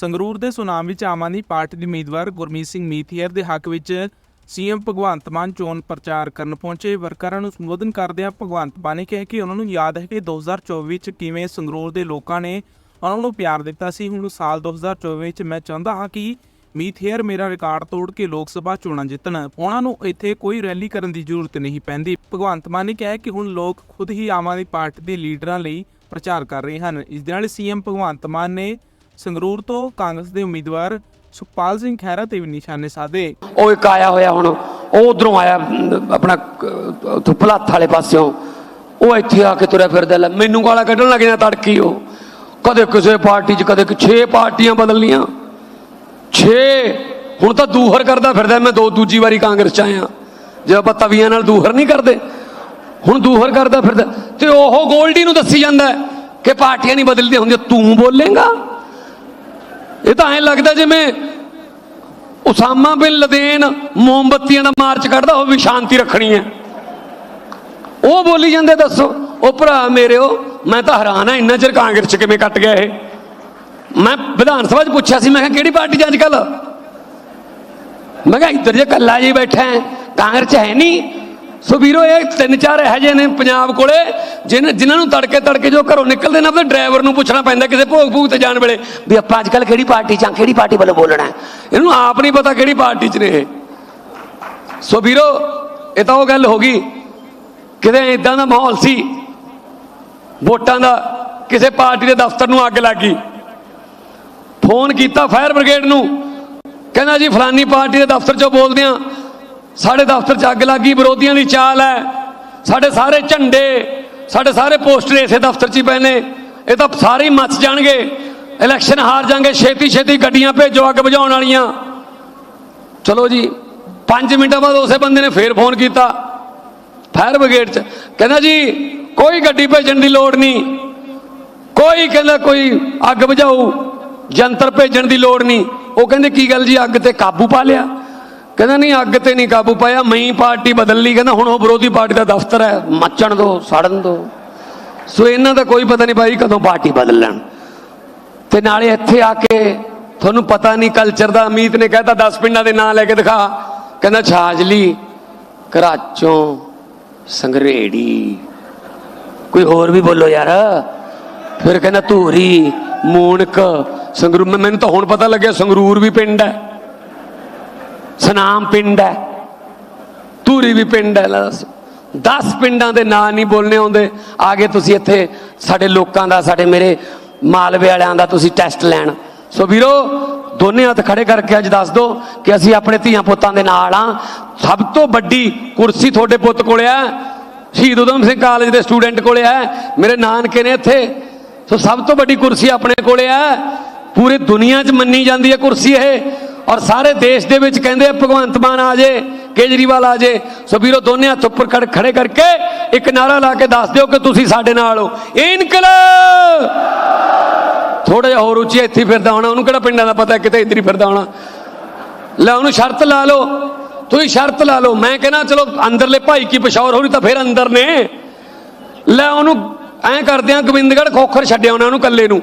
ਸੰਗਰੂਰ ਦੇ ਸੁਨਾਮ ਵਿੱਚ ਆਮ ਆਦਮੀ ਪਾਰਟੀ ਦੇ ਉਮੀਦਵਾਰ ਗੁਰਮੀਤ ਸਿੰਘ ਮੀਥੀਅਰ ਦੇ ਹੱਕ ਵਿੱਚ ਸੀਐਮ ਭਗਵੰਤ ਮਾਨ ਚੋਣ ਪ੍ਰਚਾਰ ਕਰਨ ਪਹੁੰਚੇ। ਵਰਕਰਾਂ ਨੂੰ ਸੰਬੋਧਨ ਕਰਦਿਆਂ ਭਗਵੰਤ ਮਾਨ ਨੇ ਕਿਹਾ ਕਿ ਉਹਨਾਂ ਨੂੰ ਯਾਦ ਹੈ ਕਿ 2024 ਵਿੱਚ ਕਿਵੇਂ ਸੰਗਰੂਰ ਦੇ ਲੋਕਾਂ ਨੇ ਉਹਨਾਂ ਨੂੰ ਪਿਆਰ ਦਿੱਤਾ ਸੀ। ਹੁਣ ਸਾਲ 2024 ਵਿੱਚ ਮੈਂ ਚਾਹੁੰਦਾ ਹਾਂ ਕਿ ਮੀਥੇਅਰ ਮੇਰਾ ਰਿਕਾਰਡ ਤੋੜ ਕੇ ਲੋਕ ਸਭਾ ਚੋਣਾਂ ਜਿੱਤਣ। ਉਹਨਾਂ ਨੂੰ ਇੱਥੇ ਕੋਈ ਰੈਲੀ ਕਰਨ ਦੀ ਜ਼ਰੂਰਤ ਨਹੀਂ ਪੈਂਦੀ। ਭਗਵੰਤ ਮਾਨ ਨੇ ਕਿਹਾ ਕਿ ਹੁਣ ਲੋਕ ਖੁਦ ਹੀ ਆਮ ਆਦਮੀ ਪਾਰਟੀ ਦੇ ਲੀਡਰਾਂ ਲਈ ਪ੍ਰਚਾਰ ਕਰ ਰਹੇ ਹਨ। ਇਸ ਦੇ ਨਾਲ ਸੀਐਮ ਭਗਵੰਤ ਮਾਨ ਨੇ ਸੰਗਰੂਰ ਤੋਂ ਕਾਂਗਰਸ ਦੇ ਉਮੀਦਵਾਰ ਸੁਖਪਾਲ ਸਿੰਘ ਖਹਿਰਾ ਤੇ ਵੀ ਨਿਸ਼ਾਨੇ ਸਾਧੇ। ਉਹ ਇੱਕ ਆਇਆ ਹੋਇਆ ਹੁਣ, ਉਹ ਉਧਰੋਂ ਆਇਆ, ਆਪਣਾ ਭਲਾਥ ਵਾਲੇ ਪਾਸਿਓਂ। ਉਹ ਇੱਥੇ ਆ ਕੇ ਤੁਰਿਆ ਫਿਰਦਾ, ਲੈ ਮੈਨੂੰ ਗਾਲਾਂ ਕੱਢਣ ਲੱਗ ਜਾਂਦਾ ਤੜਕੀ ਉਹ। ਕਦੇ ਕਿਸੇ ਪਾਰਟੀ 'ਚ, ਕਦੇ 6 ਪਾਰਟੀਆਂ ਬਦਲ ਲੀਆਂ 6 ਹੁਣ ਤਾਂ ਦੂਹਰ ਕਰਦਾ ਫਿਰਦਾ, ਮੈਂ ਦੋ ਦੂਜੀ ਵਾਰੀ ਕਾਂਗਰਸ 'ਚ ਆਇਆ। ਜੇ ਆਪਾਂ ਤਵੀਆਂ ਨਾਲ ਦੂਹਰ ਨਹੀਂ ਕਰਦੇ, ਹੁਣ ਦੂਹਰ ਕਰਦਾ ਫਿਰਦਾ। ਤੇ ਉਹ ਗੋਲਡੀ ਨੂੰ ਦੱਸੀ ਜਾਂਦਾ ਕਿ ਪਾਰਟੀਆਂ ਨਹੀਂ ਬਦਲਦੀਆਂ ਹੁੰਦੀਆਂ, ਤੂੰ ਬੋਲੇਗਾ? ਇਹ ਤਾਂ ਐਂ ਲੱਗਦਾ ਜਿਵੇਂ ਉਸਾਮਾ ਬਿਨ ਲਦੇਨ ਮੋਮਬੱਤੀਆਂ ਦਾ ਮਾਰਚ ਕੱਢਦਾ, ਉਹ ਵੀ ਸ਼ਾਂਤੀ ਰੱਖਣੀ ਹੈ। ਉਹ ਬੋਲੀ ਜਾਂਦੇ, ਦੱਸੋ, ਉਹ ਭਰਾ ਮੇਰਿਓ, ਮੈਂ ਤਾਂ ਹੈਰਾਨ ਆ ਇੰਨਾ ਚਿਰ ਕਾਂਗਰਸ ਚ ਕਿਵੇਂ ਕੱਟ ਗਿਆ ਇਹ? ਮੈਂ ਵਿਧਾਨ ਸਭਾ 'ਚ ਪੁੱਛਿਆ ਸੀ, ਮੈਂ ਕਿਹਾ, ਕਿਹੜੀ ਪਾਰਟੀ 'ਚ ਅੱਜ ਕੱਲ ਮੈਂ ਕਿਹਾ, ਇੱਧਰ ਜੇ ਕੱਲਾ ਜੀ ਬੈਠਾ ਹੈ, ਕਾਂਗਰਸ 'ਚ ਹੈ ਨਹੀਂ ਸੋ ਵੀਰੋ, ਇਹ ਤਿੰਨ ਚਾਰ ਇਹੋ ਜਿਹੇ ਨੇ ਪੰਜਾਬ ਕੋਲੇ, ਜਿਨ- ਜਿਨ੍ਹਾਂ ਨੂੰ ਤੜਕੇ ਤੜਕੇ ਜੋ ਘਰੋਂ ਨਿਕਲਦੇ ਨੇ ਆਪਣੇ ਡਰਾਈਵਰ ਨੂੰ ਪੁੱਛਣਾ ਪੈਂਦਾ ਕਿਸੇ ਭੋਗ ਭੂਗ ਤੇ ਜਾਣ ਵੇਲੇ ਵੀ ਆਪਾਂ ਅੱਜ ਕੱਲ ਕਿਹੜੀ ਪਾਰਟੀ 'ਚ ਆ, ਕਿਹੜੀ ਪਾਰਟੀ ਵੱਲੋਂ ਬੋਲਣਾ ਹੈ? ਇਹਨੂੰ ਆਪ ਨਹੀਂ ਪਤਾ ਕਿਹੜੀ ਪਾਰਟੀ 'ਚ ਨੇ ਇਹ। ਸੋ ਵੀਰੋ, ਇਹ ਤਾਂ ਉਹ ਗੱਲ ਹੋ ਗਈ, ਕਿਤੇ ਇਦਾਂ ਦਾ ਮਾਹੌਲ ਸੀ, ਵੋਟਾਂ ਦਾ ਕਿਸੇ ਪਾਰਟੀ ਦੇ ਦਫ਼ਤਰ ਨੂੰ ਅੱਗ ਲੱਗ ਗਈ। ਫੋਨ ਕੀਤਾ ਫਾਇਰ ਬ੍ਰਿਗੇਡ ਨੂੰ, ਕਹਿੰਦਾ ਜੀ ਫਲਾਨੀ ਪਾਰਟੀ ਦੇ ਦਫ਼ਤਰ 'ਚੋਂ ਬੋਲਦੇ ਆ ਸਾਡੇ ਦਫ਼ਤਰ 'ਚ ਅੱਗ ਲੱਗੀ, ਵਿਰੋਧੀਆਂ ਦੀ ਚਾਲ ਹੈ। ਸਾਡੇ ਸਾਰੇ ਝੰਡੇ, ਸਾਡੇ ਸਾਰੇ ਪੋਸਟਰ ਇਸੇ ਦਫ਼ਤਰ 'ਚ ਹੀ ਪਏ ਨੇ। ਇਹ ਤਾਂ ਸਾਰੇ ਹੀ ਮੱਚ ਜਾਣਗੇ। ਇਲੈਕਸ਼ਨ ਹਾਰ ਜਾਣਗੇ ਛੇਤੀ ਛੇਤੀ ਗੱਡੀਆਂ ਭੇਜੋ ਅੱਗ ਬੁਝਾਉਣ ਵਾਲੀਆਂ। ਚਲੋ ਜੀ 5 ਮਿੰਟਾਂ ਬਾਅਦ ਉਸੇ ਬੰਦੇ ਨੇ ਫੇਰ ਫੋਨ ਕੀਤਾ, ਫਾਇਰ ਬ੍ਰਿਗੇਡ 'ਚ। ਕਹਿੰਦਾ ਜੀ, ਕੋਈ ਗੱਡੀ ਭੇਜਣ ਦੀ ਲੋੜ ਨਹੀਂ। ਕੋਈ ਕਹਿੰਦਾ ਕੋਈ ਅੱਗ ਬੁਝਾਊ, ਜੰਤਰ ਭੇਜਣ ਦੀ ਲੋੜ ਨਹੀਂ। ਉਹ ਕਹਿੰਦੇ, ਕੀ ਗੱਲ ਜੀ, ਅੱਗ ਤੇ ਕਾਬੂ ਪਾ ਲਿਆ? ਕਹਿੰਦਾ ਨਹੀਂ, ਅੱਗ ਤੇ ਨਹੀਂ ਕਾਬੂ ਪਾਇਆ ਮਈ ਪਾਰਟੀ ਬਦਲ ਲਈ। ਕਹਿੰਦਾ ਹੁਣ ਉਹ ਵਿਰੋਧੀ ਪਾਰਟੀ ਦਾ ਦਫ਼ਤਰ ਹੈ, ਮੱਚਣ ਦੋ, ਸੜਨ ਦੋ। ਸੋ ਇਹਨਾਂ ਦਾ ਕੋਈ ਪਤਾ ਨਹੀਂ ਭਾਈ ਕਦੋਂ ਪਾਰਟੀ ਬਦਲ ਲੈਣ। ਤੇ ਨਾਲੇ ਇੱਥੇ ਆ ਕੇ ਤੁਹਾਨੂੰ ਪਤਾ ਨਹੀਂ ਕਲਚਰ ਦਾ ਅਮੀਤ ਨੇ ਕਹਿਤਾ 10 ਪਿੰਡਾਂ ਦੇ ਨਾਂ ਲੈ ਕੇ ਦਿਖਾ। ਕਹਿੰਦਾ ਛਾਜਲੀ ਕਰਾਚੋਂ ਸੰਗਰੇੜੀ। ਕੋਈ ਹੋਰ ਵੀ ਬੋਲੋ ਯਾਰ। ਫਿਰ ਕਹਿੰਦਾ ਧੂਰੀ ਮੂਣਕ ਸੰਗਰੂਰ ਮੈਨੂੰ ਤਾਂ ਹੁਣ ਪਤਾ ਲੱਗਿਆ ਸੰਗਰੂਰ ਵੀ ਪਿੰਡ ਹੈ। ਸਨਾਮ ਪਿੰਡ ਹੈ। ਧੂਰੀ ਵੀ ਪਿੰਡ ਹੈ, ਲੈ 10 ਪਿੰਡਾਂ ਦੇ ਨਾਂ ਨਹੀਂ ਬੋਲਨੇ ਆਉਂਦੇ। ਆਗੇ ਤੁਸੀਂ ਇੱਥੇ ਸਾਡੇ ਲੋਕਾਂ ਦਾ, ਸਾਡੇ ਮੇਰੇ ਮਾਲਵੇ ਵਾਲਿਆਂ ਦਾ ਤੁਸੀਂ ਟੈਸਟ ਲੈਣ। ਸੋ ਵੀਰੋ, ਦੋਨੇ ਹੱਥ ਖੜੇ ਕਰਕੇ ਅੱਜ ਦੱਸ ਦਿਓ ਕਿ ਅਸੀਂ ਆਪਣੇ ਧੀਆਂ ਪੁੱਤਾਂ ਦੇ ਨਾਲ ਆ ਸਭ ਤੋਂ ਵੱਡੀ ਕੁਰਸੀ ਤੁਹਾਡੇ ਪੁੱਤ ਕੋਲੇ ਆ ਸ਼ਹੀਦ ਊਧਮ ਸਿੰਘ ਕਾਲਜ ਦੇ ਸਟੂਡੈਂਟ ਕੋਲੇ ਆ ਮੇਰੇ ਨਾਨਕੇ ਨੇ ਇੱਥੇ। ਸੋ ਸਭ ਤੋਂ ਵੱਡੀ ਕੁਰਸੀ ਆਪਣੇ ਕੋਲੇ ਆ ਪੂਰੀ ਦੁਨੀਆ 'ਚ ਮੰਨੀ ਜਾਂਦੀ ਹੈ ਕੁਰਸੀ ਇਹ। ਔਰ ਸਾਰੇ ਦੇਸ਼ ਦੇ ਵਿੱਚ ਕਹਿੰਦੇ ਆ, ਭਗਵੰਤ ਮਾਨ ਆ ਜੇ, ਕੇਜਰੀਵਾਲ ਆ ਜੇ। ਸੋ ਵੀਰੋ, ਦੋਨੇ ਹੱਥ ਉੱਪਰ ਖੜ- ਖੜੇ ਕਰਕੇ ਇੱਕ ਨਾਰਾ ਲਾ ਕੇ ਦੱਸ ਦਿਓ ਕਿ ਤੁਸੀਂ ਸਾਡੇ ਨਾਲ ਹੋ। ਇਨਕਲਾਬ! ਥੋੜਾ ਜਿਹਾ ਹੋਰ ਉੱਚੀ ਇੱਥੇ ਫਿਰਦਾ ਹੋਣਾ। ਉਹਨੂੰ ਕਿਹੜਾ ਪਿੰਡਾਂ ਦਾ ਪਤਾ, ਕਿਤੇ ਇੱਧਰ ਹੀ ਫਿਰਦਾ ਹੋਣਾ। ਲੈ, ਉਹਨੂੰ ਸ਼ਰਤ ਲਾ ਲਓ। ਤੁਸੀਂ ਸ਼ਰਤ ਲਾ ਲਓ। ਮੈਂ ਕਹਿੰਦਾ, ਚਲੋ, ਅੰਦਰਲੇ ਭਾਈ ਕੀ ਪਸ਼ੌਰ ਹੋਣੀ ਤਾਂ ਫਿਰ ਅੰਦਰ ਨੇ। ਲੈ, ਉਹਨੂੰ ਐਂ ਕਰਦੇ ਆ, ਗੋਬਿੰਦਗੜ੍ਹ ਖੋਖਰ ਛੱਡਿਆ ਉਹਨਾਂ ਨੂੰ ਕੱਲੇ ਨੂੰ।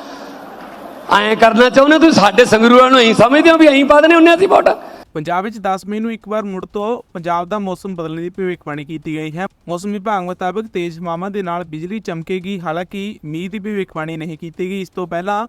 ਐਂ ਕਰਨਾ ਚਾਹੁੰਦੇ ਤੁਸੀਂ? ਸਾਡੇ ਸੰਗਰੂਰਾਂ ਨੂੰ ਐਂ ਸਮਝਦੇ ਹੋ ਵੀ ਐਂ ਪਾ ਦੇਣੇ ਹੁੰਨੇ ਅਸੀਂ ਵੋਟ। ਪੰਜਾਬ ਵਿੱਚ 10 ਮਈ ਨੂੰ ਇੱਕ ਵਾਰ ਮੁੜ ਤੋਂ ਪੰਜਾਬ ਦਾ ਮੌਸਮ ਬਦਲਣ ਦੀ ਭਵਿੱਖਬਾਣੀ ਕੀਤੀ ਗਈ ਹੈ। ਮੌਸਮ ਵਿਭਾਗ ਮੁਤਾਬਕ ਤੇਜ਼ ਹਵਾਵਾਂ ਦੇ ਨਾਲ ਬਿਜਲੀ ਚਮਕੇਗੀ, ਹਾਲਾਂਕਿ ਮੀਂਹ ਦੀ ਭਵਿੱਖਬਾਣੀ ਨਹੀਂ ਕੀਤੀ ਗਈ। ਇਸ ਤੋਂ ਪਹਿਲਾਂ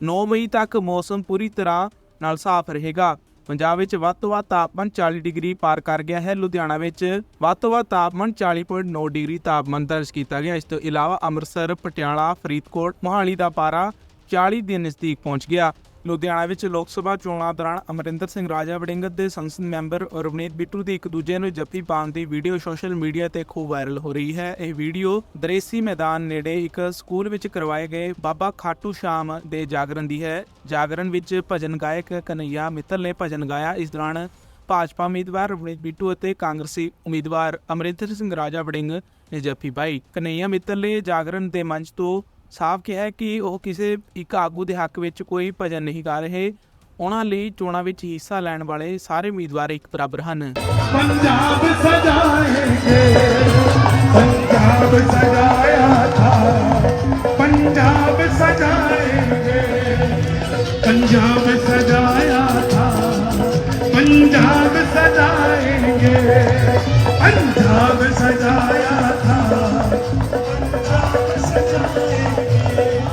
9 ਮਈ ਤੱਕ ਮੌਸਮ ਪੂਰੀ ਤਰ੍ਹਾਂ ਨਾਲ ਸਾਫ਼ ਰਹੇਗਾ। ਪੰਜਾਬ ਵਿੱਚ ਵੱਧ ਤੋਂ ਵੱਧ ਤਾਪਮਾਨ 40 ਡਿਗਰੀ ਪਾਰ ਕਰ ਗਿਆ ਹੈ। ਲੁਧਿਆਣਾ ਵਿੱਚ ਵੱਧ ਤੋਂ ਵੱਧ ਤਾਪਮਾਨ 40.9 ਡਿਗਰੀ ਤਾਪਮਾਨ ਦਰਜ ਕੀਤਾ ਗਿਆ। ਇਸ ਤੋਂ ਇਲਾਵਾ ਅੰਮ੍ਰਿਤਸਰ, ਪਟਿਆਲਾ, ਫਰੀਦਕੋਟ, ਮੋਹਾਲੀ ਦਾ ਪਾਰਾ 40 ਦੇ ਨਜ਼ਦੀਕ ਪਹੁੰਚ ਗਿਆ। ਲੁਧਿਆਣਾ ਵਿੱਚ ਲੋਕ ਸਭਾ ਚੋਣਾਂ ਦੌਰਾਨ ਅਮਰਿੰਦਰ ਸਿੰਘ ਰਾਜਾ ਵੜਿੰਗਤ ਦੇ ਸੰਸਦ ਮੈਂਬਰ ਰਵਨੀਤ ਬਿੱਟੂ ਦੀ ਇੱਕ ਦੂਜੇ ਨੂੰ ਜੱਫੀ ਪਾਉਣ ਦੀ ਵੀਡੀਓ ਸੋਸ਼ਲ ਮੀਡੀਆ ਤੇ ਖੂਬ ਵਾਇਰਲ ਹੋ ਰਹੀ ਹੈ। ਇਹ ਵੀਡੀਓ ਦਰੇਸੀ ਮੈਦਾਨ ਨੇੜੇ ਇੱਕ ਸਕੂਲ ਵਿੱਚ ਕਰਵਾਏ ਗਏ ਬਾਬਾ ਖਾਟੂ ਸ਼ਾਮ ਦੇ ਜਾਗਰਣ ਦੀ ਹੈ। ਜਾਗਰਣ ਵਿੱਚ ਭਜਨ ਗਾਇਕ ਕਨਈਆ ਮਿੱਤਲ ਨੇ ਭਜਨ ਗਾਇਆ। ਇਸ ਦੌਰਾਨ ਭਾਜਪਾ ਉਮੀਦਵਾਰ ਰਵਨੀਤ ਬਿੱਟੂ ਅਤੇ ਕਾਂਗਰਸੀ ਉਮੀਦਵਾਰ ਅਮਰਿੰਦਰ ਸਿੰਘ ਰਾਜਾ ਵੜਿੰਗ ਨੇ ਜੱਫੀ ਪਾਈ। ਕਨਈਆ ਮਿੱਤਲ ਨੇ ਜਾਗਰਣ ਦੇ ਮੰਚ ਤੋਂ ਸਾਫ਼ ਕਿਹਾ ਹੈ ਕਿ ਉਹ ਕਿਸੇ ਇੱਕ ਆਗੂ ਦੇ ਹੱਕ ਵਿੱਚ ਕੋਈ ਭਜਨ ਨਹੀਂ ਗਾ ਰਹੇ। ਉਹਨਾਂ ਲਈ ਚੋਣਾਂ ਵਿੱਚ ਹਿੱਸਾ ਲੈਣ ਵਾਲੇ ਸਾਰੇ ਉਮੀਦਵਾਰ ਇੱਕ ਬਰਾਬਰ ਹਨ। ਪੰਜਾਬ ਸਜਾਇਆ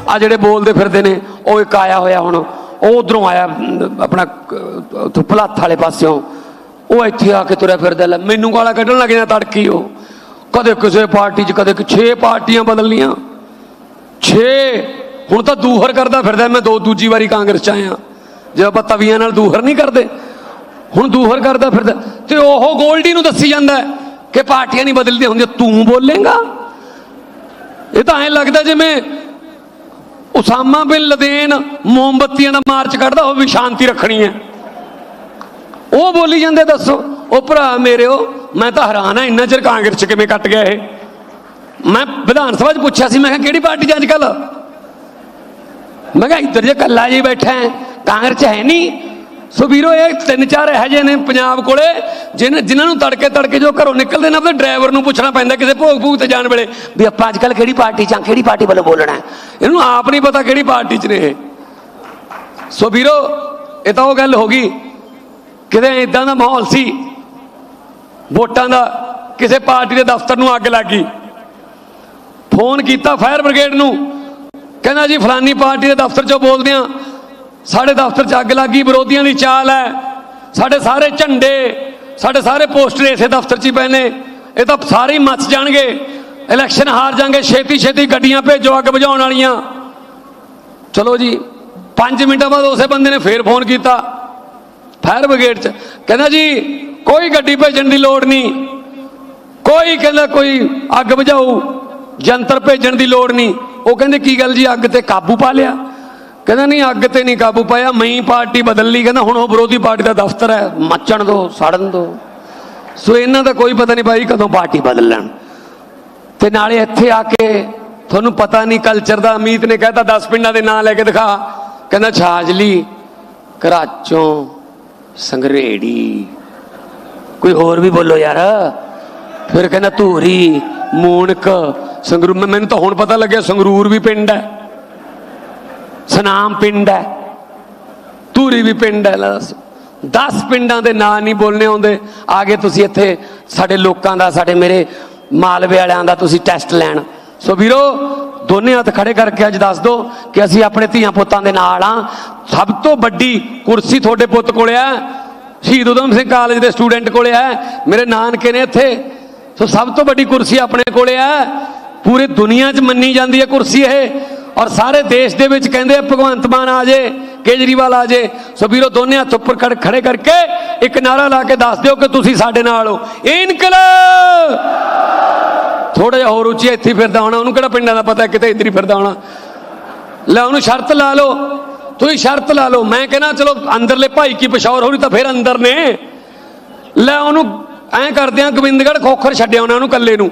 ਆ ਜਿਹੜੇ ਬੋਲਦੇ ਫਿਰਦੇ ਨੇ, ਉਹ ਇੱਕ ਆਇਆ ਹੋਇਆ ਹੁਣ, ਉਹ ਉਧਰੋਂ ਆਇਆ ਆਪਣਾ ਉੱਥੋਂ ਭਲਾਥ ਵਾਲੇ ਪਾਸਿਓਂ। ਉਹ ਇੱਥੇ ਆ ਕੇ ਤੁਰਿਆ ਫਿਰਦਾ, ਲੈ, ਮੈਨੂੰ ਗਾਲਾਂ ਕੱਢਣ ਲੱਗ ਜਾਂਦਾ ਤੜਕੀ ਉਹ। ਕਦੇ ਕਿਸੇ ਪਾਰਟੀ 'ਚ, ਕਦੇ 6 ਪਾਰਟੀਆਂ ਬਦਲਣੀਆਂ। 6 ਹੁਣ ਤਾਂ ਦੂਹਰ ਕਰਦਾ ਫਿਰਦਾ, ਮੈਂ ਦੋ, ਦੂਜੀ ਵਾਰੀ ਕਾਂਗਰਸ 'ਚ ਆਇਆ। ਜੇ ਆਪਾਂ ਤਵੀਆਂ ਨਾਲ ਦੂਹਰ ਨਹੀਂ ਕਰਦੇ, ਹੁਣ ਦੂਹਰ ਕਰਦਾ ਫਿਰਦਾ। ਤੇ ਉਹ ਗੋਲਡੀ ਨੂੰ ਦੱਸੀ ਜਾਂਦਾ ਕਿ ਪਾਰਟੀਆਂ ਨਹੀਂ ਬਦਲਦੀਆਂ ਹੁੰਦੀਆਂ, ਤੂੰ ਬੋਲੇਗਾ? ਇਹ ਤਾਂ ਐਂ ਲੱਗਦਾ ਜਿਵੇਂ ਉਸਾਮਾ ਬਿਨ ਲਦੇਨ ਮੋਮਬੱਤੀਆਂ ਦਾ ਮਾਰਚ ਕੱਢਦਾ, ਉਹ ਵੀ ਸ਼ਾਂਤੀ ਰੱਖਣੀ ਹੈ। ਉਹ ਬੋਲੀ ਜਾਂਦੇ, ਦੱਸੋ, ਉਹ ਭਰਾ ਮੇਰਿਓ, ਮੈਂ ਤਾਂ ਹੈਰਾਨ ਆ, ਇੰਨਾ ਚਿਰ ਕਾਂਗਰਸ ਚ ਕਿਵੇਂ ਕੱਟ ਗਿਆ ਇਹ? ਮੈਂ ਵਿਧਾਨ ਸਭਾ 'ਚ ਪੁੱਛਿਆ ਸੀ, ਮੈਂ ਕਿਹਾ, ਕਿਹੜੀ ਪਾਰਟੀ 'ਚ ਅੱਜ ਕੱਲ ਮੈਂ ਕਿਹਾ, ਇੱਧਰ ਜੇ ਕੱਲਾ ਜੀ ਬੈਠਾ ਹੈ, ਕਾਂਗਰਸ 'ਚ ਹੈ ਨਹੀਂ ਸੋ ਵੀਰੋ, ਇਹ ਤਿੰਨ ਚਾਰ ਇਹੋ ਜਿਹੇ ਨੇ ਪੰਜਾਬ ਕੋਲੇ ਜਿਨ੍ਹਾਂ ਜਿਨ੍ਹਾਂ ਨੂੰ ਤੜਕੇ ਤੜਕੇ ਜੋ ਘਰੋਂ ਨਿਕਲਦੇ ਨੇ, ਆਪਣੇ ਡਰਾਈਵਰ ਨੂੰ ਪੁੱਛਣਾ ਪੈਂਦਾ ਕਿਸੇ ਭੋਗ ਭੂਗ ਤੇ ਜਾਣ ਵੇਲੇ ਵੀ ਆਪਾਂ ਅੱਜ ਕੱਲ ਕਿਹੜੀ ਪਾਰਟੀ 'ਚ ਆ, ਕਿਹੜੀ ਪਾਰਟੀ ਵੱਲੋਂ ਬੋਲਣਾ ਇਹਨੂੰ ਆਪ ਨਹੀਂ ਪਤਾ ਕਿਹੜੀ ਪਾਰਟੀ 'ਚ ਨੇ ਇਹ। ਸੋ ਵੀਰੋ, ਇਹ ਤਾਂ ਉਹ ਗੱਲ ਹੋ ਗਈ, ਕਿਤੇ ਇਦਾਂ ਦਾ ਮਾਹੌਲ ਸੀ, ਵੋਟਾਂ ਦਾ ਕਿਸੇ ਪਾਰਟੀ ਦੇ ਦਫ਼ਤਰ ਨੂੰ ਅੱਗ ਲੱਗ ਗਈ। ਫੋਨ ਕੀਤਾ ਫਾਇਰ ਬ੍ਰਿਗੇਡ ਨੂੰ, ਕਹਿੰਦਾ ਜੀ ਫਲਾਨੀ ਪਾਰਟੀ ਦੇ ਦਫ਼ਤਰ 'ਚੋਂ ਬੋਲਦੇ ਆ ਸਾਡੇ ਦਫ਼ਤਰ 'ਚ ਅੱਗ ਲੱਗ ਗਈ ਵਿਰੋਧੀਆਂ ਦੀ ਚਾਲ ਹੈ। ਸਾਡੇ ਸਾਰੇ ਝੰਡੇ, ਸਾਡੇ ਸਾਰੇ ਪੋਸਟਰ ਇਸੇ ਦਫ਼ਤਰ 'ਚ ਹੀ ਪਏ ਨੇ। ਇਹ ਤਾਂ ਸਾਰੇ ਹੀ ਮੱਚ ਜਾਣਗੇ। ਇਲੈਕਸ਼ਨ ਹਾਰ ਜਾਣਗੇ ਛੇਤੀ ਛੇਤੀ ਗੱਡੀਆਂ ਭੇਜੋ ਅੱਗ ਬੁਝਾਉਣ ਵਾਲੀਆਂ। ਚਲੋ ਜੀ 5 ਮਿੰਟਾਂ ਬਾਅਦ ਉਸੇ ਬੰਦੇ ਨੇ ਫੇਰ ਫੋਨ ਕੀਤਾ। ਫਾਇਰ ਬ੍ਰਿਗੇਡ 'ਚ। ਕਹਿੰਦਾ ਜੀ, ਕੋਈ ਗੱਡੀ ਭੇਜਣ ਦੀ ਲੋੜ ਨਹੀਂ। ਕੋਈ ਕਹਿੰਦਾ ਕੋਈ ਅੱਗ ਬੁਝਾਊ, ਜੰਤਰ ਭੇਜਣ ਦੀ ਲੋੜ ਨਹੀਂ। ਉਹ ਕਹਿੰਦੇ, ਕੀ ਗੱਲ ਜੀ, ਅੱਗ ਤੇ ਕਾਬੂ ਪਾ ਲਿਆ? ਕਹਿੰਦਾ ਨਹੀਂ, ਅੱਗ ਤੇ ਨਹੀਂ ਕਾਬੂ ਪਾਇਆ ਮਈ ਪਾਰਟੀ ਬਦਲ ਲਈ। ਕਹਿੰਦਾ ਹੁਣ ਉਹ ਵਿਰੋਧੀ ਪਾਰਟੀ ਦਾ ਦਫ਼ਤਰ ਹੈ, ਮੱਚਣ ਦੋ, ਸੜਨ ਦੋ। ਸੋ ਇਹਨਾਂ ਦਾ ਕੋਈ ਪਤਾ ਨਹੀਂ ਭਾਈ ਕਦੋਂ ਪਾਰਟੀ ਬਦਲ ਲੈਣ। ਤੇ ਨਾਲੇ ਇੱਥੇ ਆ ਕੇ ਤੁਹਾਨੂੰ ਪਤਾ ਨਹੀਂ ਕਲਚਰ ਦਾ ਅਮੀਤ ਨੇ ਕਹਿਤਾ 10 ਪਿੰਡਾਂ ਦੇ ਨਾਂ ਲੈ ਕੇ ਦਿਖਾ। ਕਹਿੰਦਾ ਛਾਜਲੀ ਕਰਾਚੋਂ ਸੰਗਰੇੜੀ। ਕੋਈ ਹੋਰ ਵੀ ਬੋਲੋ ਯਾਰ। ਫਿਰ ਕਹਿੰਦਾ ਧੂਰੀ ਮੂਣਕ ਸੰਗਰੂਰ ਮੈਨੂੰ ਤਾਂ ਹੁਣ ਪਤਾ ਲੱਗਿਆ ਸੰਗਰੂਰ ਵੀ ਪਿੰਡ ਹੈ। ਸਨਾਮ ਪਿੰਡ ਹੈ, ਧੂਰੀ ਵੀ ਪਿੰਡ ਹੈ, ਲੈ ਦੱਸ। 10 ਪਿੰਡਾਂ ਦੇ ਨਾਂ ਨਹੀਂ ਬੋਲਣੇ ਆਉਂਦੇ। ਆਗੇ ਤੁਸੀਂ ਇੱਥੇ ਸਾਡੇ ਲੋਕਾਂ ਦਾ, ਸਾਡੇ ਮੇਰੇ ਮਾਲਵੇ ਵਾਲਿਆਂ ਦਾ ਤੁਸੀਂ ਟੈਸਟ ਲੈਣ। ਸੋ ਵੀਰੋ, ਦੋਨੇ ਹੱਥ ਖੜੇ ਕਰਕੇ ਅੱਜ ਦੱਸ ਦਿਓ ਕਿ ਅਸੀਂ ਆਪਣੇ ਧੀਆਂ ਪੁੱਤਾਂ ਦੇ ਨਾਲ ਆ ਸਭ ਤੋਂ ਵੱਡੀ ਕੁਰਸੀ ਤੁਹਾਡੇ ਪੁੱਤ ਕੋਲੇ ਆ ਸ਼ਹੀਦ ਉਦਮ ਸਿੰਘ ਕਾਲਜ ਦੇ ਸਟੂਡੈਂਟ ਕੋਲੇ ਆ ਮੇਰੇ ਨਾਨਕੇ ਨੇ ਇੱਥੇ। ਸੋ ਸਭ ਤੋਂ ਵੱਡੀ ਕੁਰਸੀ ਆਪਣੇ ਕੋਲੇ ਆ ਪੂਰੀ ਦੁਨੀਆ 'ਚ ਮੰਨੀ ਜਾਂਦੀ ਹੈ ਕੁਰਸੀ ਇਹ। ਔਰ ਸਾਰੇ ਦੇਸ਼ ਦੇ ਵਿੱਚ ਕਹਿੰਦੇ ਆ, ਭਗਵੰਤ ਮਾਨ ਆ ਜੇ, ਕੇਜਰੀਵਾਲ ਆ ਜੇ। ਸੋ ਵੀਰੋ ਦੋਨੇ ਹੱਥ ਉੱਪਰ ਖੜ- ਖੜੇ ਕਰਕੇ ਇੱਕ ਨਾਰਾ ਲਾ ਕੇ ਦੱਸ ਦਿਓ ਕਿ ਤੁਸੀਂ ਸਾਡੇ ਨਾਲ ਹੋ। ਇਨਕਲਾਬ! ਥੋੜਾ ਜਿਹਾ ਹੋਰ ਉੱਚੀ ਇੱਥੇ ਫਿਰਦਾ ਹੋਣਾ। ਉਹਨੂੰ ਕਿਹੜਾ ਪਿੰਡਾਂ ਦਾ ਪਤਾ, ਕਿਤੇ ਇੱਧਰ ਹੀ ਫਿਰਦਾ ਹੋਣਾ। ਲੈ, ਉਹਨੂੰ ਸ਼ਰਤ ਲਾ ਲਓ। ਤੁਸੀਂ ਸ਼ਰਤ ਲਾ ਲਓ। ਮੈਂ ਕਹਿੰਦਾ ਚਲੋ, ਅੰਦਰਲੇ ਭਾਈ ਕੀ ਪਸ਼ੌਰ ਹੋਣੀ ਤਾਂ ਫਿਰ ਅੰਦਰ ਨੇ। ਲੈ, ਉਹਨੂੰ ਐਂ ਕਰਦੇ ਆ, ਗੋਬਿੰਦਗੜ੍ਹ ਖੋਖਰ ਛੱਡਿਆ ਉਹਨਾਂ ਨੂੰ ਕੱਲੇ ਨੂੰ।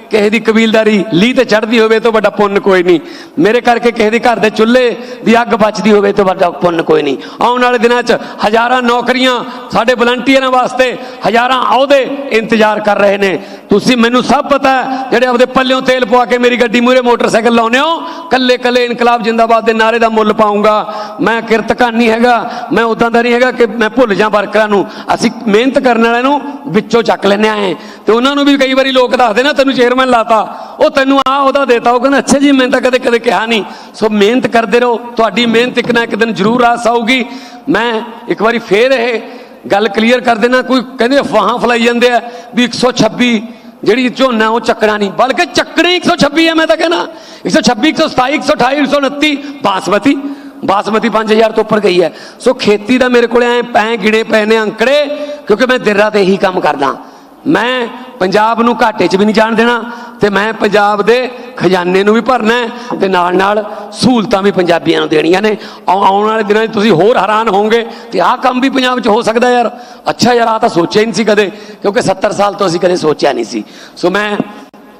ਕਿਸੇ ਦੀ ਕਬੀਲਦਾਰੀ ਲੀ ਤੇ ਚੜਦੀ ਹੋਵੇ ਤਾਂ ਵੱਡਾ ਪੁੰਨ ਕੋਈ ਨਹੀਂ। ਮੇਰੇ ਕਰਕੇ ਕਿਸੇ ਦੇ ਘਰ ਦੇ ਚੁੱਲ੍ਹੇ ਦੀ ਅੱਗ ਬਚਦੀ ਹੋਵੇ ਤਾਂ ਵੱਡਾ ਪੁੰਨ ਕੋਈ ਨਹੀਂ। ਆਉਣ ਵਾਲੇ ਦਿਨਾਂ 'ਚ ਹਜ਼ਾਰਾਂ ਨੌਕਰੀਆਂ ਸਾਡੇ ਵਲੰਟੀਅਰਾਂ ਵਾਸਤੇ, ਹਜ਼ਾਰਾਂ ਅਹੁਦੇ ਇੰਤਜ਼ਾਰ ਕਰ ਰਹੇ ਨੇ। ਤੁਸੀਂ ਮੈਨੂੰ ਸਭ ਪਤਾ ਜਿਹੜੇ ਆਪਦੇ ਪੱਲਿਓਂ ਤੇਲ ਪਵਾ ਕੇ ਮੇਰੀ ਗੱਡੀ ਮੂਰੇ ਮੋਟਰਸਾਈਕਲ ਲਾਉਨੇ ਹੋ, ਕੱਲੇ ਕੱਲੇ ਇਨਕਲਾਬ ਜਿੰਦਾਬਾਦ ਦੇ ਨਾਰੇ ਦਾ ਮੁੱਲ ਪਾਉਂਗਾ। ਮੈਂ ਕਿਰਤਕਾਨ ਨਹੀਂ ਹੈਗਾ, ਮੈਂ ਉਦਾਂ ਦਾ ਨਹੀਂ ਹੈਗਾ ਕਿ ਮੈਂ ਭੁੱਲ ਜਾ ਵਰਕਰਾਂ ਨੂੰ। ਅਸੀਂ ਮਿਹਨਤ ਕਰਨ ਵਾਲਿਆਂ ਨੂੰ ਵਿੱਚੋਂ ਚੱਕ ਲੈਣੇ ਆਏ ਤੇ ਉਹਨਾਂ ਨੂੰ ਵੀ ਕਈ ਵਾਰੀ ਲੋਕ ਦੱਸਦੇ ਨਾ ਤੈਨੂੰ ਚੇਅਰਮੈਨ ਲਾਤਾ, ਉਹ ਤੈਨੂੰ ਆ ਉਹਦਾ ਦੇਤਾ। ਉਹ ਕਹਿੰਦਾ, ਅੱਛਾ ਜੀ, ਮੈਂ ਤਾਂ ਕਦੇ ਕਦੇ ਕਿਹਾ ਨਹੀਂ। ਸੋ ਮਿਹਨਤ ਕਰਦੇ ਰਹੋ। ਤੁਹਾਡੀ ਮਿਹਨਤ ਇੱਕ ਨਾ ਇੱਕ ਦਿਨ ਜ਼ਰੂਰ ਆਸ ਆਊਗੀ ਮੈਂ ਇੱਕ ਵਾਰੀ ਫੇਰ ਇਹ ਗੱਲ ਕਲੀਅਰ ਕਰ ਦੇਣਾ। ਕੋਈ ਕਹਿੰਦੇ ਅਫਵਾਹਾਂ ਫਲਾਈ ਜਾਂਦੇ ਆ ਵੀ 126 ਜਿਹੜੀ ਝੋਨਾ ਉਹ ਚੱਕਣਾ ਨਹੀਂ, ਬਲਕਿ ਚੱਕਣੇ 126 ਹੈ, ਮੈਂ ਤਾਂ ਕਹਿੰਦਾ। 126 127 128 129 ਬਾਸਮਤੀ। ਬਾਸਮਤੀ 5000 ਤੋਂ ਉੱਪਰ ਗਈ ਹੈ। ਸੋ ਖੇਤੀ ਦਾ ਮੇਰੇ ਕੋਲ ਐ ਪੈ ਗਿਣੇ ਪਏ ਨੇ ਅੰਕੜੇ, ਕਿਉਂਕਿ ਮੈਂ ਦਿਨ ਰਾਤ ਇਹੀ ਕੰਮ ਕਰਦਾ। ਮੈਂ ਪੰਜਾਬ ਨੂੰ ਘਾਟੇ 'ਚ ਵੀ ਨਹੀਂ ਜਾਣ ਦੇਣਾ ਤੇ ਮੈਂ ਪੰਜਾਬ ਦੇ ਖਜ਼ਾਨੇ ਨੂੰ ਵੀ ਭਰਨਾ ਹੈ ਤੇ ਨਾਲ ਨਾਲ ਸਹੂਲਤਾਂ ਵੀ ਪੰਜਾਬੀਆਂ ਨੂੰ ਦੇਣੀਆਂ ਨੇ। ਆਉ- ਆਉਣ ਵਾਲੇ ਦਿਨਾਂ 'ਚ ਤੁਸੀਂ ਹੋਰ ਹੈਰਾਨ ਹੋਵੋਗੇ ਕਿ ਆਹ ਕੰਮ ਵੀ ਪੰਜਾਬ 'ਚ ਹੋ ਸਕਦਾ ਯਾਰ। ਅੱਛਾ ਯਾਰ ਆ ਤਾਂ ਸੋਚਿਆ ਹੀ ਨਹੀਂ ਸੀ ਕਦੇ, ਕਿਉਂਕਿ 70 ਸਾਲ ਤੋਂ ਅਸੀਂ ਕਦੇ ਸੋਚਿਆ ਨਹੀਂ ਸੀ। ਸੋ ਮੈਂ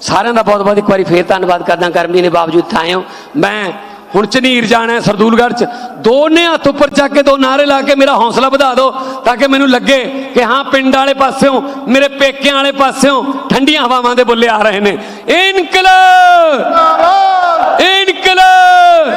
ਸਾਰਿਆਂ ਦਾ ਬਹੁਤ ਬਹੁਤ ਇੱਕ ਵਾਰੀ ਫੇਰ ਧੰਨਵਾਦ ਕਰਦਾ, ਗਰਮੀ ਦੇ ਬਾਵਜੂਦ ਇੱਥੇ ਆਏ ਹੋ। ਮੈਂ ਹੁਣ ਚਨੀਰ ਜਾਣਾ ਹੈ ਸਰਦੂਲਗੜ੍ਹ ਚ। ਦੋਨੇ ਹੱਥ ਉੱਪਰ ਚੱਕ ਕੇ ਦੋ ਨਾਰੇ ਲਾ ਕੇ ਮੇਰਾ ਹੌਸਲਾ ਵਧਾ ਦਿਓ ਤਾਂ ਕਿ ਮੈਨੂੰ ਲੱਗੇ ਕਿ ਹਾਂ ਪਿੰਡ ਵਾਲੇ ਪਾਸਿਓਂ ਮੇਰੇ ਪੇਕਿਆਂ ਵਾਲੇ ਪਾਸਿਓਂ ਠੰਡੀਆਂ ਹਵਾਵਾਂ ਦੇ ਬੁੱਲੇ ਆ ਰਹੇ ਨੇ। ਇਨਕਲਾਬ! ਇਨਕਲਾਬ!